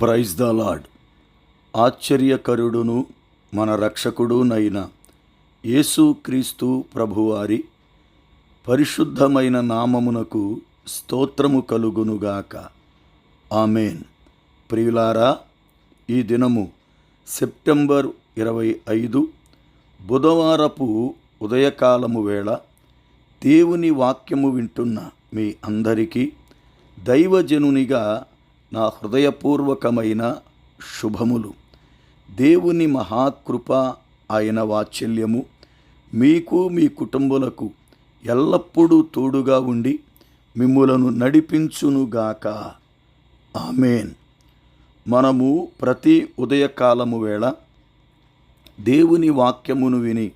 Praise the lord ఆశ్చర్యకరుడును మన రక్షకుడునైన యేసుక్రీస్తు ప్రభువారి పరిశుద్ధమైన నామమునకు స్తోత్రము కలుగునుగాక ఆమెన్. ప్రియులారా ఈ దినము సెప్టెంబర్ ఇరవై ఐదు బుధవారపు ఉదయకాలము వేళ దేవుని వాక్యము వింటున్న మీ అందరికీ దైవజనునిగా నా హృదయపూర్వకమైన శుభములు. దేవుని మహాకృప ఆయన వాత్సల్యము. మీకు మీ కుటుంబులకు ఎల్లప్పుడూ తోడుగా ఉండి మిమ్ములను నడిపించునుగాక ఆమెన్. మనము ప్రతి ఉదయకాలము వేళ దేవుని వాక్యమును విని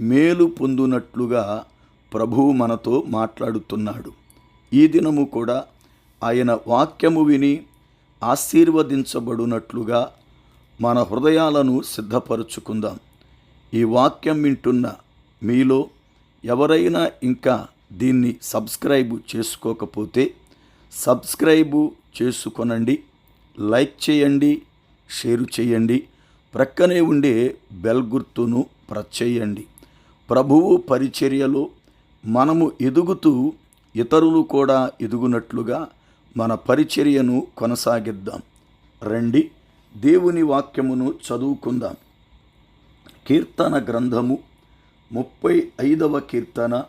మేలు పొందునట్లుగా ప్రభువు మనతో మాట్లాడుతున్నాడు. ఈ దినము కూడా ఆయన వాక్యము విని ఆశీర్వదించబడునట్లుగా మన హృదయాలను సిద్ధపరుచుకుందాం. ఈ వాక్యం వింటున్న మీలో ఎవరైనా ఇంకా దీన్ని సబ్స్క్రైబ్ చేసుకోకపోతే సబ్స్క్రైబు చేసుకొనండి లైక్ చేయండి షేర్ చేయండి ప్రక్కనే ఉండే బెల్ గుర్తును ప్రెస్ చేయండి. ప్రభువు పరిచర్యలో మనము ఎదుగుతూ ఇతరులు కూడా ఎదుగునట్లుగా మన పరిచర్యను కొనసాగిద్దాం. రండి దేవుని వాక్యమును చదువుకుందాం. కీర్తన గ్రంథము ముప్పై ఐదవ కీర్తన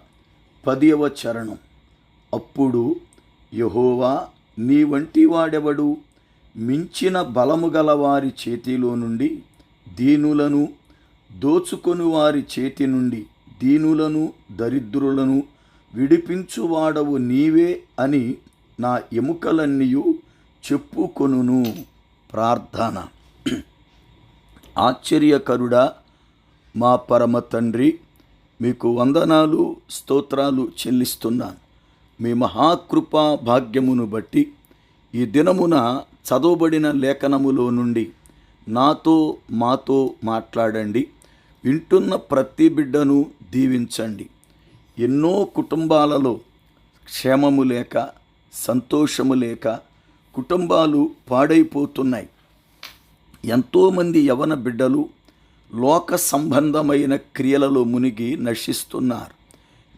పదియవ చరణం. అప్పుడు యహోవా నీ వంటి వాడెవడు? మించిన బలము గల వారి చేతిలో నుండి దీనులను దోచుకొని వారి చేతి నుండి దీనులను దరిద్రులను విడిపించువాడవు నీవే అని నా ఎముకలన్నీయు చెప్పుకొనును. ప్రార్థన. ఆశ్చర్యకరుడా మా పరమ తండ్రి మీకు వందనాలు స్తోత్రాలు చెల్లిస్తున్నాను. మీ మహాకృపా భాగ్యమును బట్టి ఈ దినమున చదవబడిన లేఖనములో నుండి నాతో మాతో మాట్లాడండి. వింటున్న ప్రతి బిడ్డను దీవించండి. ఎన్నో కుటుంబాలలో క్షేమము లేక సంతోషము లేక కుటుంబాలు పాడైపోతున్నాయి. ఎంతోమంది యవన బిడ్డలు లోక సంబంధమైన క్రియలలో మునిగి నశిస్తున్నారు.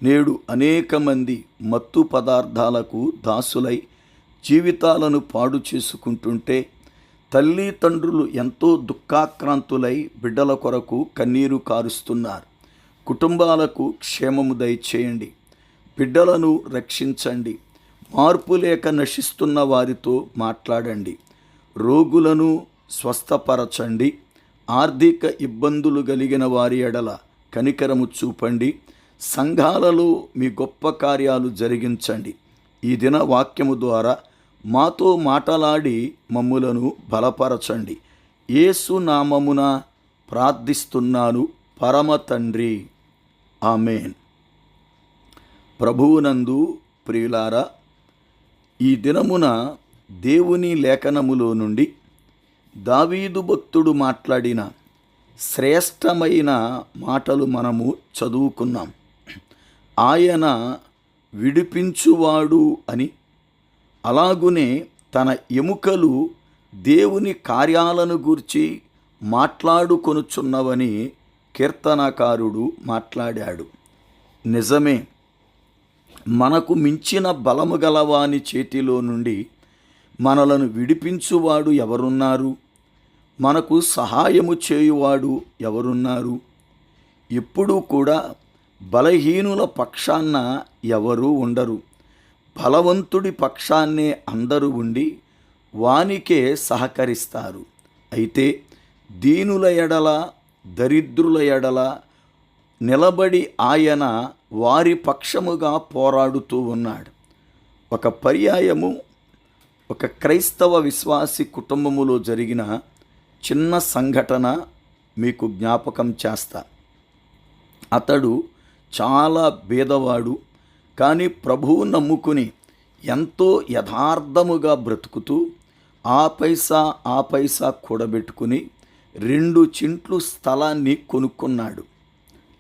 నేడు అనేక మంది మత్తు పదార్థాలకు దాసులై జీవితాలను పాడు చేసుకుంటుంటే తల్లి తండ్రులు ఎంతో దుఃఖాక్రాంతులై బిడ్డల కొరకు కన్నీరు కారుస్తున్నారు. కుటుంబాలకు క్షేమము దయచేయండి. బిడ్డలను రక్షించండి. మార్పు లేక నశిస్తున్న వారితో మాట్లాడండి. రోగులను స్వస్థపరచండి. ఆర్థిక ఇబ్బందులు కలిగిన వారి ఎడల కనికరము చూపండి. సంఘాలలో మీ గొప్ప కార్యాలు జరిగించండి. ఈ దిన వాక్యము ద్వారా మాతో మాటలాడి మమ్ములను బలపరచండి. యేసు నామమున ప్రార్థిస్తున్నాను. పరమ తండ్రి. ఆమెన్. ప్రభువునందు ప్రియులారా ఈ దినమున దేవుని లేఖనములో నుండి దావీదు భక్తుడు మాట్లాడిన శ్రేష్టమైన మాటలు మనము చదువుకున్నాం. ఆయన విడిపించువాడు అని అలాగునే తన ఎముకలు దేవుని కార్యాలను గూర్చి మాట్లాడుకొనుచున్నవని కీర్తనకారుడు మాట్లాడాడు. నిజమే మనకు మించిన బలము గలవాని చేతిలో నుండి మనలను విడిపించువాడు ఎవరున్నారు? మనకు సహాయము చేయువాడు ఎవరున్నారు? ఎప్పుడూ కూడా బలహీనుల పక్షాన ఎవరూ ఉండరు. బలవంతుడి పక్షాన్నే అందరూ ఉండి వానికే సహకరిస్తారు. అయితే దీనుల ఎడల దరిద్రుల ఎడల నిలబడి ఆయన వారి పక్షముగా పోరాడుతూ ఉన్నాడు. ఒక పర్యాయము ఒక క్రైస్తవ విశ్వాసి కుటుంబములో జరిగిన చిన్న సంఘటన మీకు జ్ఞాపకం చేస్తా. అతడు చాలా భేదవాడు కానీ ప్రభువు నమ్ముకుని ఎంతో యథార్థముగా బ్రతుకుతూ ఆ పైసా ఆ పైసా కూడబెట్టుకుని రెండు చింట్లు స్థలాన్ని కొనుక్కున్నాడు.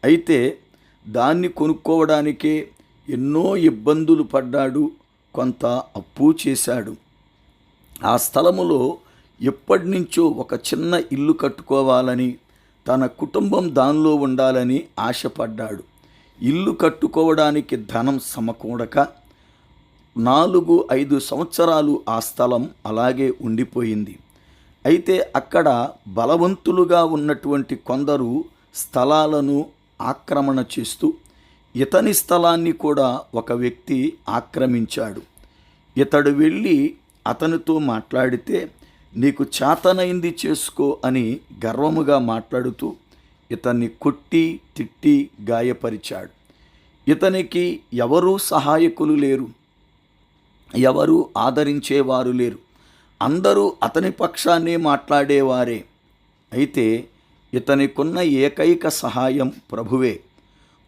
అయితే దాన్ని కొనుక్కోవడానికే ఎన్నో ఇబ్బందులు పడ్డాడు కొంత అప్పు చేశాడు. ఆ స్థలములో ఎప్పటి నుంచో ఒక చిన్న ఇల్లు కట్టుకోవాలని తన కుటుంబం దానిలో ఉండాలని ఆశపడ్డాడు. ఇల్లు కట్టుకోవడానికి ధనం సమకూడక నాలుగు ఐదు సంవత్సరాలు ఆ స్థలం అలాగే ఉండిపోయింది. అయితే అక్కడ బలవంతులుగా ఉన్నటువంటి కొందరు స్థలాలను ఆక్రమణ చేస్తూ ఇతని స్థలాన్ని కూడా ఒక వ్యక్తి ఆక్రమించాడు. ఇతడు వెళ్ళి అతనితో మాట్లాడితే నీకు చేతనైంది చేసుకో అని గర్వముగా మాట్లాడుతూ ఇతన్ని కొట్టి తిట్టి గాయపరిచాడు. ఇతనికి ఎవరూ సహాయకులు లేరు. ఎవరు ఆదరించేవారు లేరు. అందరూ అతని పక్షాన్నే మాట్లాడేవారే. అయితే ఇతనికున్న ఏకైక సహాయం ప్రభువే.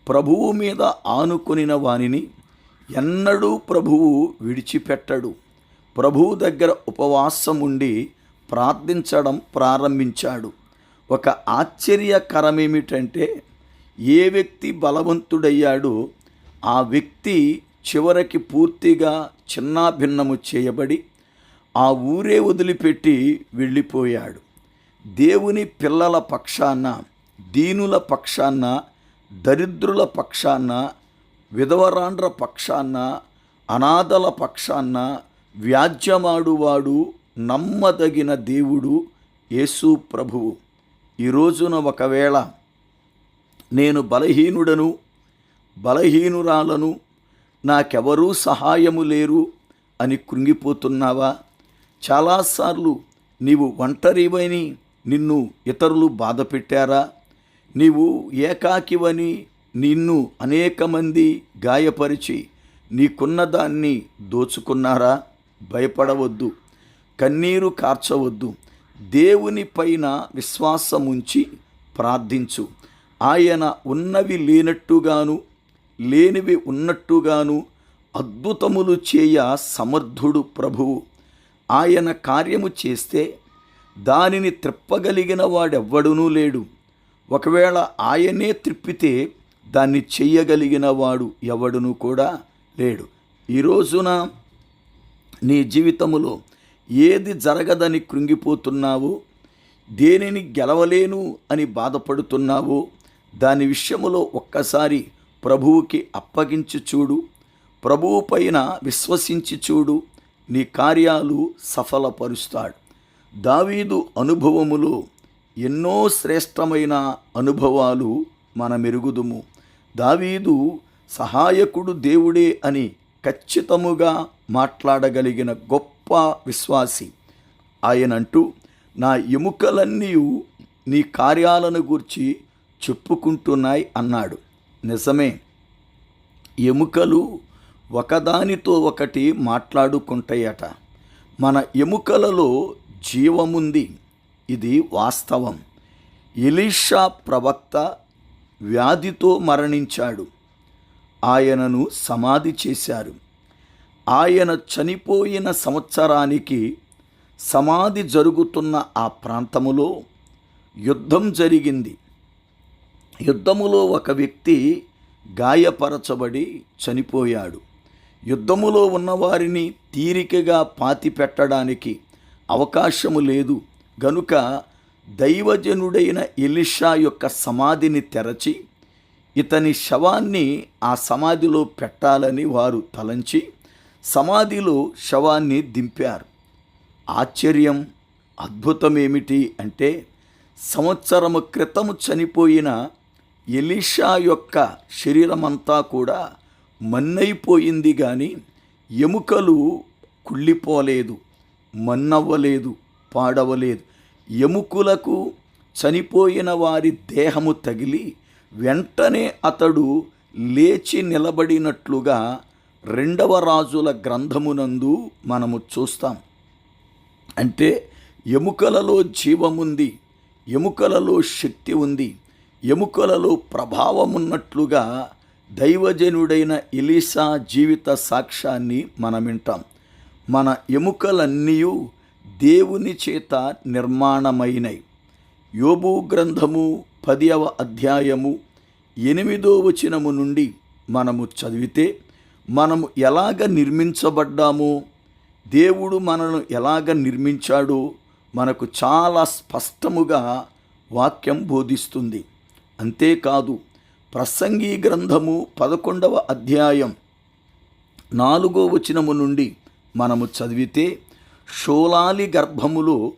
ప్రభువు మీద ఆనుకొనిన వానిని ఎన్నడూ ప్రభువు విడిచిపెట్టడు. ప్రభువు దగ్గర ఉపవాసం ఉండి ప్రార్థించడం ప్రారంభించాడు. ఒక ఆశ్చర్యకరమేమిటంటే ఏ వ్యక్తి బలవంతుడయ్యాడో ఆ వ్యక్తి చివరికి పూర్తిగా చిన్నాభిన్నము చేయబడి ఆ ఊరే వదిలిపెట్టి వెళ్ళిపోయాడు. దేవుని పిల్లల పక్షాన దీనుల పక్షాన దరిద్రుల పక్షాన విధవరాండ్ర పక్షాన అనాథల పక్షాన వ్యాజ్యమాడువాడు నమ్మదగిన దేవుడు యేసు ప్రభువు. ఈ రోజున ఒకవేళ నేను బలహీనుడను బలహీనురాలను నాకెవరూ సహాయము లేరు అని కృంగిపోతున్నావా? చాలాసార్లు నీవు ఒంటరివని నిన్ను ఇతరులు బాధ పెట్టారా? నీవు ఏకాకివని నిన్ను అనేక మంది గాయపరిచి నీకున్న దాన్ని దోచుకున్నారా? భయపడవద్దు. కన్నీరు కార్చవద్దు. దేవుని పైన విశ్వాసముంచి ప్రార్థించు. ఆయన ఉన్నవి లేనట్టుగాను లేనివి ఉన్నట్టుగాను అద్భుతములు చేయ సమర్థుడు ప్రభువు. ఆయన కార్యము చేస్తే దానిని త్రిప్పగలిగిన వాడెవ్వడునూ లేడు. ఒకవేళ ఆయనే త్రిప్పితే దాన్ని చెయ్యగలిగిన వాడు ఎవడును కూడా లేడు. ఈ రోజున నీ జీవితములో ఏది జరగదని కృంగిపోతున్నావో? దేనిని గెలవలేను అని బాధపడుతున్నావో? దాని విషయములో ఒక్కసారి ప్రభువుకి అప్పగించి చూడు. ప్రభువు పైన విశ్వసించి చూడు. నీ కార్యాలు సఫలపరుస్తాడు. దావీదు అనుభవములో ఎన్నో శ్రేష్టమైన అనుభవాలు మన మెరుగుదుము దావీదు సహాయకుడు దేవుడే అని ఖచ్చితముగా మాట్లాడగలిగిన గొప్ప విశ్వాసి. ఆయనంటూ నా ఎముకలన్నీ నీ కార్యాలను గూర్చి చెప్పుకుంటున్నాయి అన్నాడు. నిజమే ఎముకలు ఒకదానితో ఒకటి మాట్లాడుకుంటాయట. మన ఎముకలలో జీవముంది. ఇది వాస్తవం. ఎలీషా ప్రవక్త వ్యాధితో మరణించాడు. ఆయనను సమాధి చేశారు. ఆయన చనిపోయిన సంవత్సరానికి సమాధి జరుగుతున్న ఆ ప్రాంతములో యుద్ధం జరిగింది. యుద్ధములో ఒక వ్యక్తి గాయపరచబడి చనిపోయాడు. యుద్ధములో ఉన్నవారిని తీరికగా పాతి పెట్టడానికి అవకాశము లేదు. గనుక దైవజనుడైన ఎలిషా యొక్క సమాధిని తెరచి ఇతని శవాన్ని ఆ సమాధిలో పెట్టాలని వారు తలంచి సమాధిలో శవాన్ని దింపారు. ఆశ్చర్యం అద్భుతమేమిటి అంటే సంవత్సరము క్రితము చనిపోయిన ఎలీషా యొక్క శరీరమంతా కూడా మన్నైపోయింది కానీ ఎముకలు కుళ్ళిపోలేదు. మన్నవ్వలేదు పాడవలేదు ఎముకులకు చనిపోయిన వారి దేహము తగిలి వెంటనే అతడు లేచి నిలబడినట్లుగా రెండవ రాజుల గ్రంథమునందు మనము చూస్తాం. అంటే ఎముకలలో జీవముంది ఎముకలలో శక్తి ఉంది ఎముకలలో ప్రభావం ఉన్నట్లుగా దైవజనుడైన ఇలీసా జీవిత సాక్ష్యాన్ని మనం వింటాం మన ఎముకలన్నీ దేవుని చేత నిర్మాణమైనవి యోబు గ్రంథము పదివ అధ్యాయము ఎనిమిదో వచనము నుండి మనము చదివితే మనము ఎలాగ నిర్మించబడ్డామో దేవుడు మనను ఎలాగ నిర్మించాడో మనకు చాలా స్పష్టముగా వాక్యం బోధిస్తుంది. అంతేకాదు ప్రసంగి గ్రంథము పదకొండవ అధ్యాయం నాలుగో వచనము నుండి మనము చదివితే షోలాలి గర్భములో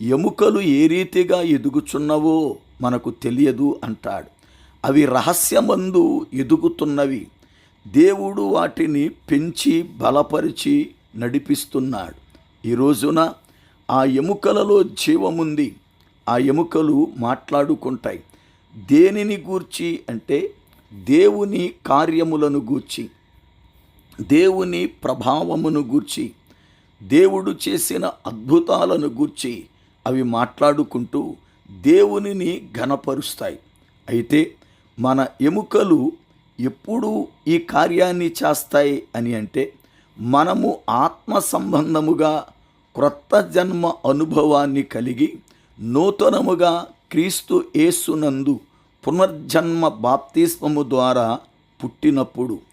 ఎముకలు ఏ రీతిగా ఎదుగుచున్నవో మనకు తెలియదు అంటాడు. అవి రహస్యమందు ఎదుగుతున్నవి. దేవుడు వాటిని పెంచి బలపరిచి నడిపిస్తున్నాడు. ఈ రోజున ఆ ఎముకలలో జీవముంది. ఆ ఎముకలు మాట్లాడుకుంటాయి. దేనిని గూర్చి అంటే దేవుని కార్యములను గూర్చి. దేవుని ప్రభావమును గూర్చి దేవుడు చేసిన అద్భుతాలను గూర్చి అవి మాట్లాడుకుంటూ దేవునిని ఘనపరుస్తాయి. అయితే మన ఎముకలు ఎప్పుడు ఈ కార్యాన్ని చేస్తాయి అని అంటే మనము ఆత్మ సంబంధముగా క్రొత్త జన్మ అనుభవాన్ని కలిగి నూతనముగా క్రీస్తు యేసునందు పునర్జన్మ బాప్తిస్మము ద్వారా పుట్టినప్పుడు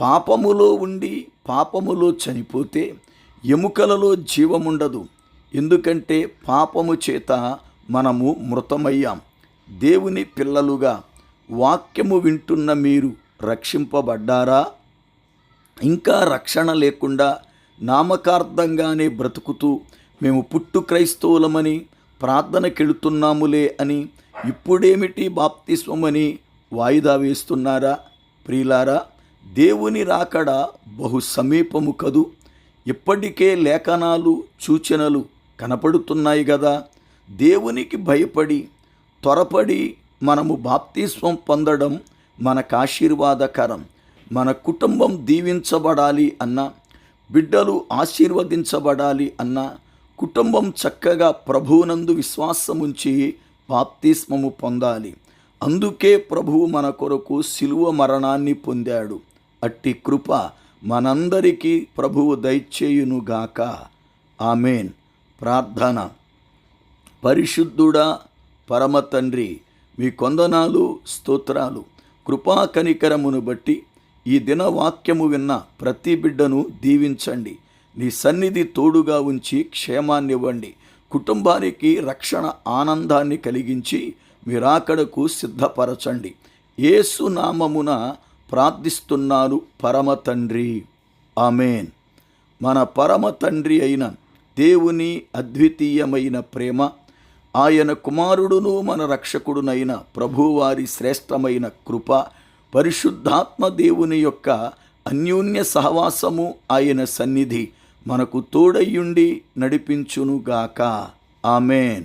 పాపములో ఉండి పాపములో చనిపోతే ఎముకలలో జీవముండదు. ఎందుకంటే పాపము చేత మనము మృతమయ్యాం. దేవుని పిల్లలుగా వాక్యము వింటున్న మీరు రక్షింపబడ్డారా? ఇంకా రక్షణ లేకుండా నామకార్థంగానే బ్రతుకుతూ మేము పుట్టు క్రైస్తవులమని ప్రార్థనకెళుతున్నాములే అని ఇప్పుడేమిటి బాప్తిస్వమని వాయిదా వేస్తున్నారా? ప్రియులారా దేవుని రాకడ బహు సమీపము కదూ. ఇప్పటికే లేఖనాలు సూచనలు కనపడుతున్నాయి కదా దేవునికి భయపడి త్వరపడి మనము బాప్తిస్వం పొందడం మనకు ఆశీర్వాదకరం. మన కుటుంబం దీవించబడాలి అన్న బిడ్డలు ఆశీర్వదించబడాలి అన్న కుటుంబం చక్కగా ప్రభువునందు విశ్వాసముంచి బాప్తిస్మము పొందాలి. అందుకే ప్రభువు మన కొరకు శిలువ మరణాన్ని పొందాడు. అట్టి కృప మనందరికీ ప్రభువు దయచేయునుగాక. ఆమెన్. ప్రార్థన. పరిశుద్ధుడా పరమ తండ్రి మీ కొందనాలు స్తోత్రాలు కృపా కనికరమును బట్టి ఈ దిన వాక్యము విన్న ప్రతి బిడ్డను దీవించండి. నీ సన్నిధి తోడుగా ఉంచి క్షేమాన్నివ్వండి కుటుంబానికి రక్షణ ఆనందాన్ని కలిగించి మీరాకడకు సిద్ధపరచండి. ఏసునామమున నామమున ప్రార్థిస్తున్నాను పరమ తండ్రి. ఆమెన్. మన పరమ తండ్రి అయిన దేవుని అద్వితీయమైన ప్రేమ ఆయన కుమారుడును మన రక్షకుడునైన ప్రభువారి శ్రేష్టమైన కృప పరిశుద్ధాత్మ దేవుని యొక్క అన్యోన్య సహవాసము ఆయన సన్నిధి మనకు తోడయ్యుండి నడిపించునుగాక. ఆమెన్.